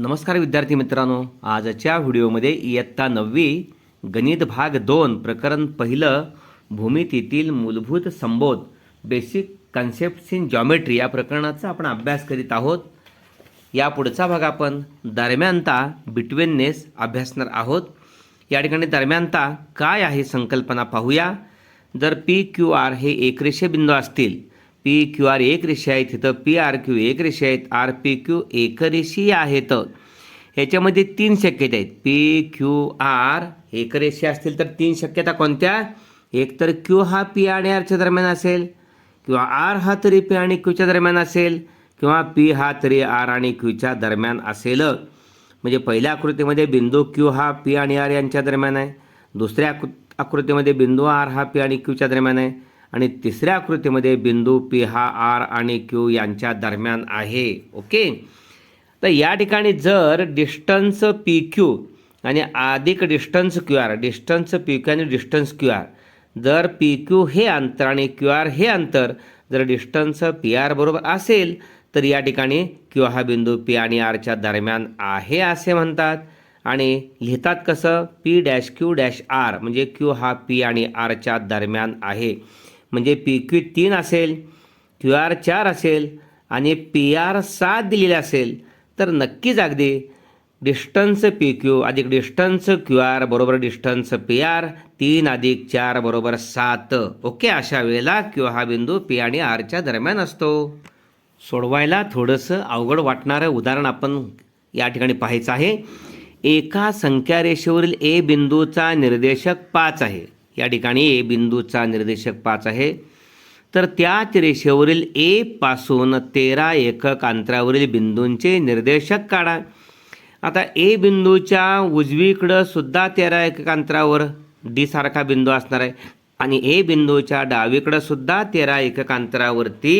नमस्कार विद्यार्थी मित्रांनो आजच्या व्हिडिओमध्ये इयत्ता नववी गणित भाग दोन प्रकरण पहिलं भूमितीतील मूलभूत संबोध बेसिक कन्सेप्ट इन जॉमेट्री या प्रकरणाचा आपण अभ्यास करीत आहोत या पुढचा भाग आपण दरम्यानता बिटवीननेस अभ्यासणार आहोत या ठिकाणी दरम्यानता काय आहे संकल्पना पाहूया जर पी क्यू आर हे एकरेषे बिंदू असतील पी क्यू आर एक रेषा आहेत इथं पी आर क्यू एक रेषा आहेत आर पी क्यू एक रेषी आहेत याच्यामध्ये तीन शक्यता आहेत पी क्यू आर एक रेषी असतील तर तीन शक्यता कोणत्या एक तर क्यू हा पी आणि आरच्या दरम्यान असेल किंवा आर हा तरी पी आणि क्यूच्या दरम्यान असेल किंवा पी हा तरी आर आणि क्यूच्या दरम्यान असेल म्हणजे पहिल्या आकृतीमध्ये बिंदू क्यू हा पी आणि आर यांच्या दरम्यान आहे दुसऱ्या आकृतीमध्ये बिंदू आर हा पी आणि क्यूच्या दरम्यान आहे आणि तिसऱ्या आकृतीमध्ये बिंदू पी हा आर आणि क्यू यांच्या दरम्यान आहे ओके तर या ठिकाणी जर डिस्टन्स पी क्यू आणि अधिक distance Q R distance P Q आणि डिस्टन्स क्यू आर जर पी क्यू हे अंतर आणि क्यू आर हे अंतर जर डिस्टन्स पी आर बरोबर असेल तर या ठिकाणी क्यू हा बिंदू पी आणि आरच्या दरम्यान आहे असे म्हणतात आणि लिहितात कसं P dash Q dash R म्हणजे क्यू हा पी आणि आरच्या दरम्यान आहे म्हणजे पी क्यू तीन असेल क्यू आर चार असेल आणि पी आर सात दिलेले असेल तर नक्कीच अगदी डिस्टन्स पी क्यू अधिक डिस्टन्स क्यू आर बरोबर डिस्टन्स पी आर तीन अधिक चार बरोबर सात ओके अशा वेळेला क्यू हा बिंदू पी आणि आरच्या दरम्यान असतो सोडवायला थोडंसं अवघड वाटणारं उदाहरण आपण या ठिकाणी पाहायचं आहे एका संख्या रेषेवरील ए बिंदूचा निर्देशक पाच आहे या ठिकाणी ए बिंदूचा निर्देशक पाच आहे तर त्याच रेषेवरील ए पासून तेरा एकक अंतरावरील बिंदूंचे निर्देशक काढा आता ए बिंदूच्या उजवीकडं सुद्धा तेरा एकक अंतरावर डी सारखा बिंदू असणार आहे आणि ए बिंदूच्या डावीकडं सुद्धा तेरा एकक अंतरावरती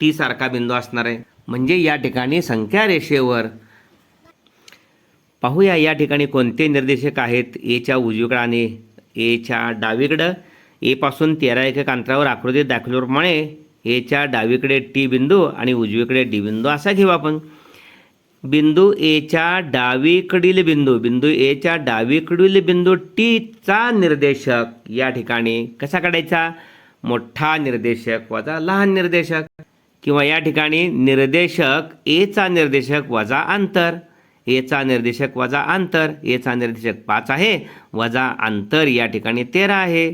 टी सारखा बिंदू असणार आहे म्हणजे या ठिकाणी संख्या रेषेवर पाहूया या ठिकाणी कोणते निर्देशक आहेत एच्या उजवीकडे आणि एच्या डावीकडं एपासून तेरा एकक अंतरावर आकृतीत दाखवल्याप्रमाणे एच्या डावीकडे टी बिंदू आणि उजवीकडे डी बिंदू असा घेऊ आपण बिंदू एच्या डावीकडील बिंदू बिंदू एच्या डावीकडील बिंदू टीचा निर्देशक या ठिकाणी कसा काढायचा मोठा निर्देशक वजा लहान निर्देशक किंवा या ठिकाणी निर्देशक एचा निर्देशक वजा अंतर एचा निर्देशक वजा अंतर एचा निर्देशक पाच आहे वजा अंतर या ठिकाणी तेरा आहे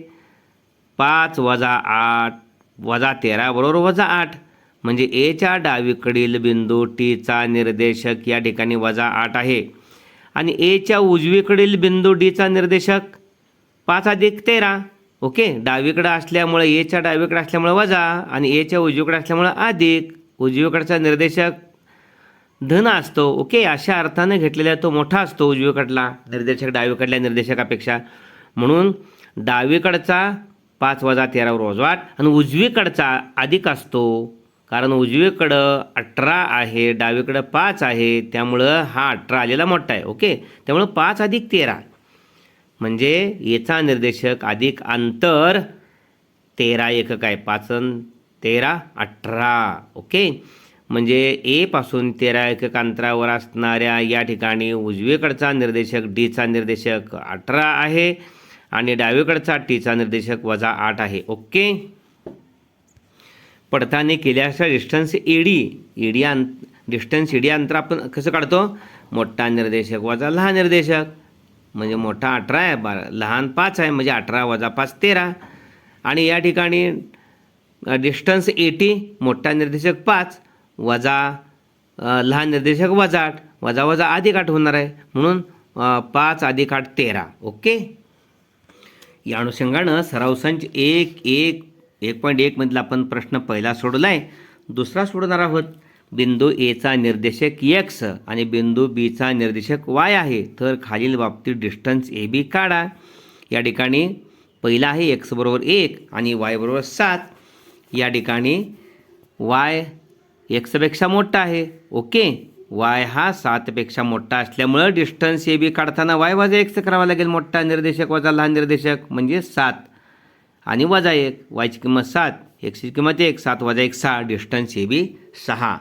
पाच वजा आठ वजा तेरा बरोबर वजा आठ म्हणजे एच्या डावीकडील बिंदू टीचा निर्देशक या ठिकाणी वजा आठ आहे आणि एच्या उजवीकडील बिंदू डीचा निर्देशक पाच अधिक तेरा ओके डावीकडे असल्यामुळे एच्या डावीकडे असल्यामुळे वजा आणि एच्या उजवीकडे असल्यामुळे अधिक उजवीकडचा निर्देशक धन असतो ओके अशा अर्थाने घेतलेला तो मोठा असतो उजवीकडला निर्देशक डावीकडल्या निर्देशकापेक्षा म्हणून डावीकडचा पाच वजा तेरावर रोजवाट आणि उजवीकडचा अधिक असतो कारण उजवीकडं अठरा आहे डावीकडं पाच आहे त्यामुळं हा अठरा आलेला मोठा आहे ओके त्यामुळं पाच अधिक तेरा म्हणजे याचा निर्देशक अधिक अंतर तेरा एकक आहे पाच तेरा अठरा ओके म्हणजे एपासून तेरा एकक अंतरावर असणाऱ्या या ठिकाणी उजवीकडचा निर्देशक डीचा निर्देशक अठरा आहे आणि डावीकडचा टीचा निर्देशक वजा आठ आहे ओके पडताळणी केल्याचा डिस्टन्स एडी एडी अंत डिस्टन्स एडी अंतर आपण कसं काढतो मोठा निर्देशक वजा लहान निर्देशक म्हणजे मोठा अठरा आहे बारा लहान पाच आहे म्हणजे अठरा वजा पाच तेरा आणि या ठिकाणी डिस्टन्स एटी मोठा निर्देशक पाच वजा लहान निर्देशक वजा आठ वजा वजा अधिक आठ होणार आहे म्हणून पाच अधिक आठ तेरा ओके या अनुषंगानं सराव संच एक एक एक पॉईंट एकमधला आपण प्रश्न पहिला सोडला आहे दुसरा सोडणार आहोत बिंदू एचा निर्देशक एक्स आणि बिंदू बीचा निर्देशक वाय आहे तर खालील बाबतीत डिस्टन्स ए बी काढा या ठिकाणी पहिला आहे एक्स बरोबर एक आणि वाय बरोबर सात या ठिकाणी वाय एक्सपेक्षा मोठा आहे ओके वाय हा सातपेक्षा मोठा असल्यामुळं डिस्टन्स ए बी काढताना वाय वजा एक्स करावा लागेल मोठा निर्देशक वजा लहान निर्देशक म्हणजे सात आणि वजा एक वायची किंमत सात एक्सची किंमत एक सात वजा एक सहा डिस्टन्स ए बी सहा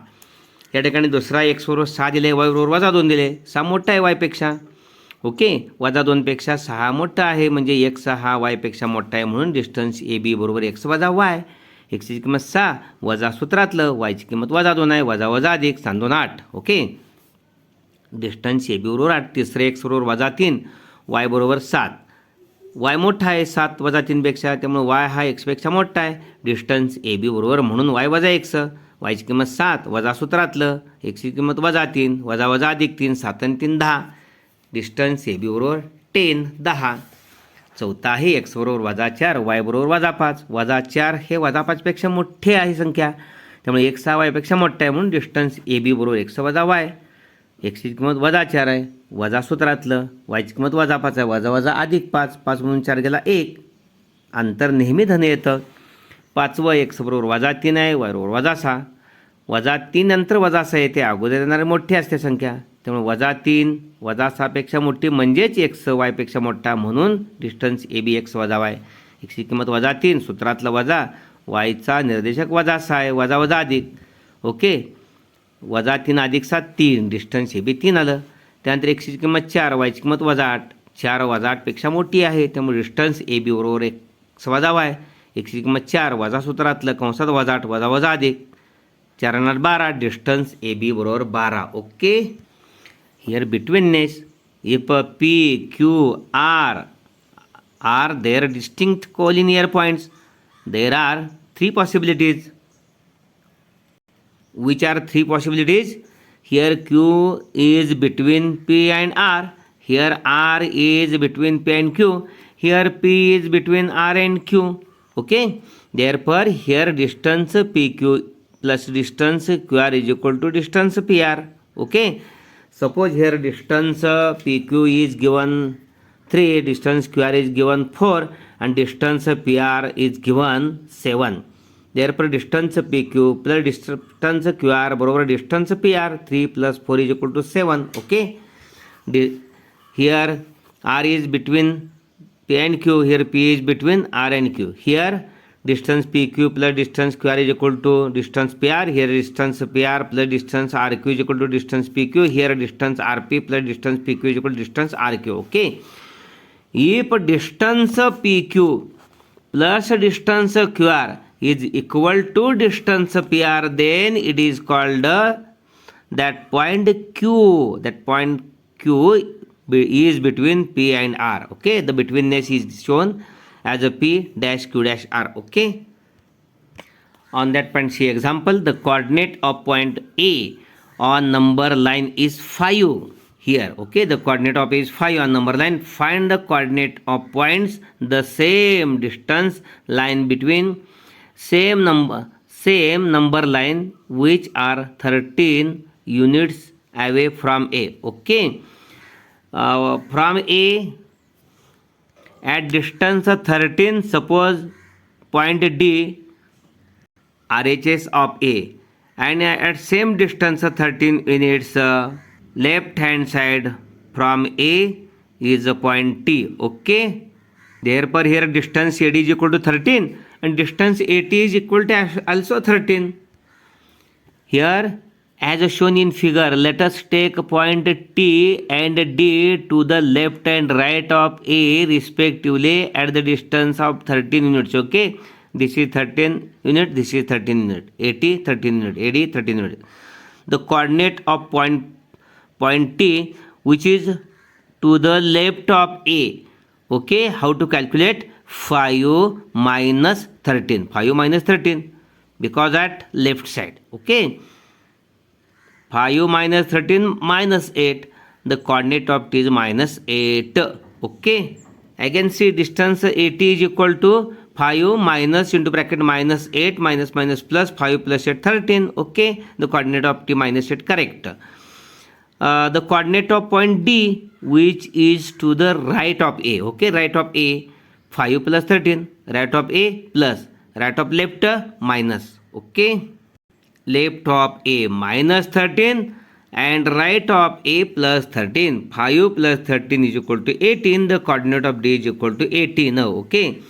या ठिकाणी दुसरा बरोबर सहा दिले बरोबर वजा दोन दिले सहा मोठा आहे वायपेक्षा ओके वजा दोनपेक्षा सहा मोठा आहे म्हणजे एक हा वायपेक्षा मोठा आहे म्हणून डिस्टन्स ए बी बरोबर एक्स वजा वाय एक्सची किंमत सहा वजा सूत्रातलं वायची किंमत वजा दोन आहे वजा वजा अधिक सांग दोन आठ ओके डिस्टन्स ए बी बरोबर आठ तिसरे एक्स बरोबर वजा तीन वाय बरोबर सात वाय मोठा आहे सात वजा तीनपेक्षा त्यामुळे वाय हा एक्सपेक्षा मोठा आहे डिस्टन्स ए बी बरोबर म्हणून वाय वजा एक्स वायची किंमत सात वजा सूत्रातलं एक्सची किंमत वजा तीन वजा वजा अधिक तीन सात आणि तीन दहा डिस्टन्स ए बी बरोबर टेन दहा चौथा आहे एक्स बरोबर वजा चार वाय बरोबर वजा पाच वजा चार हे वजा पाचपेक्षा मोठे आहे संख्या त्यामुळे एक्स हा वायपेक्षा मोठा आहे म्हणून डिस्टन्स ए बी बरोबर एक्स वजा वाय एक्सची किंमत वजा चार आहे वजा सूत्रातलं वायची किंमत वजा पाच आहे वजा वजा अधिक पाच पाच म्हणून चार गेला एक अंतर नेहमी धन येतं पाचवं एक्स बरोबर वजा तीन आहे वाय वजा सहा वजा तीन नंतर वजा सहा येते अगोदर येणारे मोठे असते संख्या त्यामुळे वजा तीन वजा सहापेक्षा मोठी म्हणजेच एक्स वायपेक्षा मोठा म्हणून डिस्टन्स ए बी एक्स वजा वाय एक्सची किंमत वजा तीन सूत्रातलं वजा वायचा निर्देशक वजा सहा आहे वजा वजा अधिक ओके वजा तीन अधिक सात तीन डिस्टन्स ए बी तीन आलं त्यानंतर एक्सची किंमत चार वायची किंमत वजा आठ चार वजा आठपेक्षा मोठी आहे त्यामुळे डिस्टन्स ए बी बरोबर एक्स वजा वाय एकशे किंमत चार वजा सूत्रातलं कंसात वजा आठ वजा वजा अधिक चार आणि बारा डिस्टन्स ए बी बरोबर बारा okay here betweenness if p q r are their distinct collinear points there are three possibilities which are three possibilities here q is between p and r here r is between p and q here p is between r and q okay therefore here distance pq plus distance qr is equal to distance pr okay Suppose here distance uh, PQ is given 3, distance QR is given 4 and distance PR is given 7. Therefore distance PQ plus distance QR barabar distance PR 3 plus 4 is equal to 7. Okay. Here R is between P and Q. Here P is between R and Q. Here distance PQ plus distance QR is equal to distance PR. Here distance PR plus distance RQ is equal to distance PQ. Here distance RP plus distance PQ is equal to distance RQ. Okay. If distance PQ plus distance QR is equal to distance PR, then it is called uh, that point Q. That point Q is between P and R. Okay. The betweenness is shown as a P dash Q dash R. Okay. On that point, see example, the coordinate of point A on number line is 5 here. Okay, the coordinate of A is 5 on number line. Find the coordinate of points the same distance line between same number same number line which are 13 units away from A. Okay. Uh, from A at distance 13 suppose point D RHS of A and at same distance 13 in its left hand side from A is a point T okay therefore here distance AD is equal to 13 and distance AT is equal to also 13 here As shown in figure, let us take point T and D to the left and right of A respectively at the distance of 13 units. Okay, this is 13 unit, this is 13 unit, AT 13 unit, AD 13 unit. The coordinate of point point T which is to the left of A. Okay, how to calculate 5 minus 13, 5 minus 13 because at left side. Okay. 5 minus 13 minus 8 the coordinate of t is minus 8 okay again see distance 80 is equal to 5 minus into bracket minus 8 minus minus plus 5 plus 8 13 okay the coordinate of t minus 8 correct uh, the coordinate of point d which is to the right of a okay right of a 5 plus 13 right of a plus right of left minus okay left of a minus 13 and right of a plus 13 5 plus 13 is equal to 18 the coordinate of d is equal to 18 Now, okay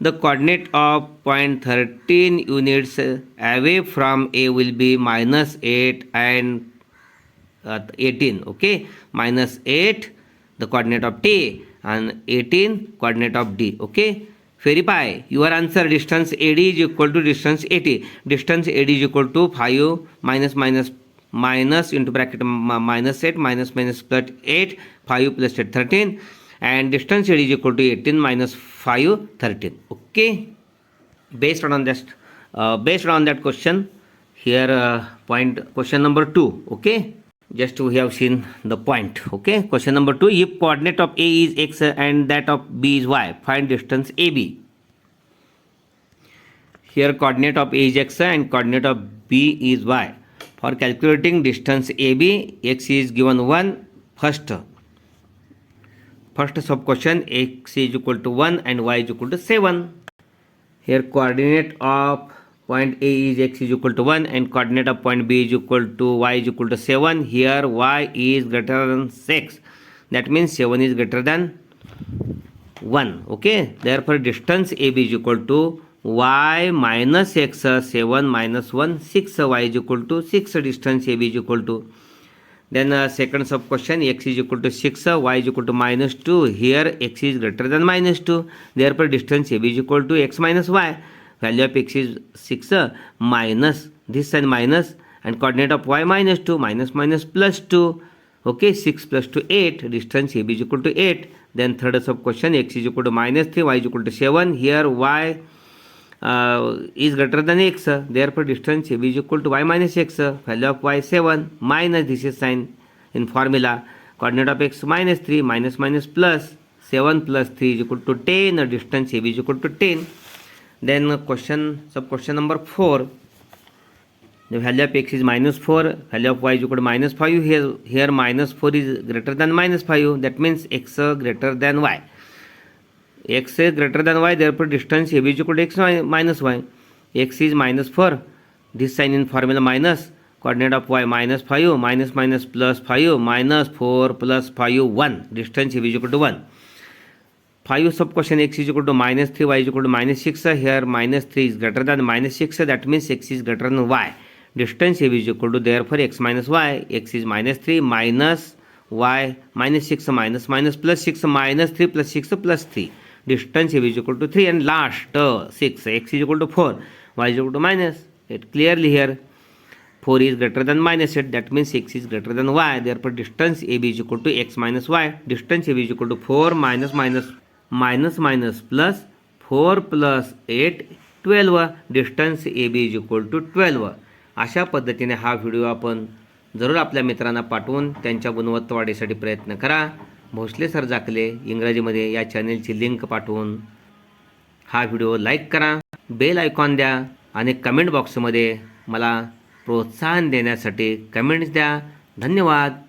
the coordinate of point 13 units away from a will be minus 8 and uh, 18 okay minus 8 the coordinate of t and 18 coordinate of d okay verify your answer distance AD is equal to distance 80 distance AD is equal to 5 minus minus minus into bracket minus 8 minus minus plus 8 5 plus 8 13 and distance AD is equal to 18 minus 5 13 okay based on that uh, based on that question here uh, point question number 2 okay just we have seen the point okay question number two if coordinate of a is x and that of b is y find distance ab here coordinate of a is x and coordinate of b is y for calculating distance ab x is given 1 first first sub question x is equal to 1 and y is equal to 7 here coordinate of point A is x is equal to 1 and coordinate of point B is equal to y is equal to 7. Here y is greater than 6. That means 7 is greater than 1. Okay. Therefore distance AB is equal to y minus x 7 minus 1 6 y is equal to 6 distance AB is equal to. Then uh, second sub question x is equal to 6 y is equal to minus 2. Here x is greater than minus 2. Therefore distance AB is equal to x minus y value of x is 6 uh, minus this and minus and coordinate of y minus 2 minus minus plus 2 okay 6 plus 2 8 distance ab is equal to 8 then third sub question x is equal to minus 3 y is equal to 7 here y uh, is greater than x therefore distance ab is equal to y minus x value of y 7 minus this is sign in formula coordinate of x minus 3 minus minus plus 7 plus 3 is equal to 10 distance ab is equal to 10 then question sub question number four value of X is minus four value of Y me here minus four is greater than minus five that means X greater than Y X is greater than Y distance he X minus Y X is minus four this in in formula minus coordinate of Y minus minus plus five minus four plus five one distance he would to one five sub question X is equal to minus three Y is equal to minus six here minus three is greater than minus six that means X is greater than Y distance have is equal to therefore X minus Y X is minus three minus Y minus six minus minus plus six minus three plus six plus three distance have is equal to three and last six X is equal to four Y is equal to minus eight clearly here four is greater than minus eight that means six is greater than Y therefore distance A B is equal to X minus Y distance A B is equal to four minus minus minus minus plus four plus eight twelve distance A B is equal to twelve अशा पद्धतीने हा video आपण जरूर आपल्या मित्रांना पाठवून त्यांच्या गुणवत्ता वाढीसाठी प्रयत्न करा भोसले सर जाकले इंग्रजीमध्ये या चॅनेलची लिंक पाठवून हा व्हिडिओ लाईक करा बेल आयकॉन द्या आणि कमेंट बॉक्समध्ये मला प्रोत्साहन देण्यासाठी कमेंट्स द्या धन्यवाद